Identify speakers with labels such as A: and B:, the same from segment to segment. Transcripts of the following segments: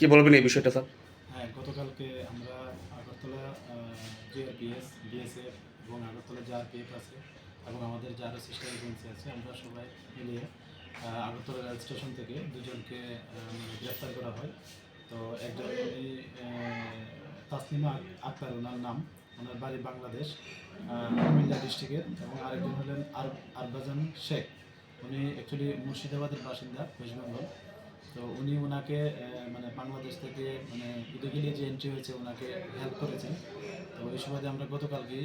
A: কি বলবেন এই বিষয়টা স্যার?
B: হ্যাঁ গতকালকে আমরা আগরতলা যে জিআরপিএস বিএসএফ এবং আগরতলা যে আরপিএফ আছে এবং আমাদের যে আরও সিস্টার এজেন্সি আছে আমরা সবাই আহ, আগরতলা রেল স্টেশন থেকে দুজনকে মানে গ্রেফতার করা হয়। তো একজন তাসলিমা আক- আক্তার ওনার নাম ওনার বাড়ি বাংলাদেশ কুমিল্লা ডিস্ট্রিক্টের এবং আরেকজন হলেন আর আরবাজান শেখ। উনি অ্যাকচুয়ালি মুর্শিদাবাদের বাসিন্দা ওয়েস্ট বেঙ্গল তো উনি ওনাকে বাংলাদেশ থেকে মানে ইলিগালি যে এন্ট্রি হয়েছে, ওনাকে হেল্প করেছেন। তো ওই সুবাদে আমরা গতকালকেই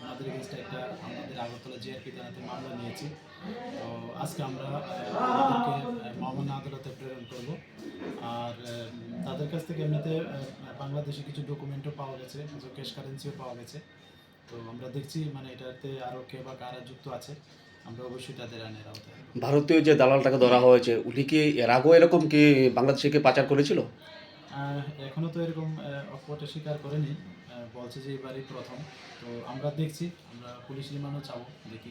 B: ওনাদের এগেনস্টে একটা আমাদের আগরতলা জিআরপি থানাতে মামলা নিয়েছি। তো আজকে আমরা ওনাদেরকে মামলা আদালতে প্রেরণ করব। আর তাদের কাছ থেকে এমনিতে বাংলাদেশে কিছু ডকুমেন্টও পাওয়া গেছে, কিছু ক্যাশ কারেন্সিও পাওয়া গেছে। তো আমরা দেখছি মানে এটাতে আরও কে বা কারা যুক্ত আছে। আমরা অবশ্যই তাদের আইনের আওতায় আনব।
A: ভারতীয় যে দালালটাকে ধরা হয়েছে উনি কি এর আগেও এরকম কি বাংলাদেশে কি পাচার করেছিল?
B: এখনও তো এরকম আহ, অকপটে স্বীকার করেনি। আহ, বলছে যে এবারই প্রথম। তো আমরা দেখছি আমরা পুলিশ রিমান্ডও চাবো দেখি।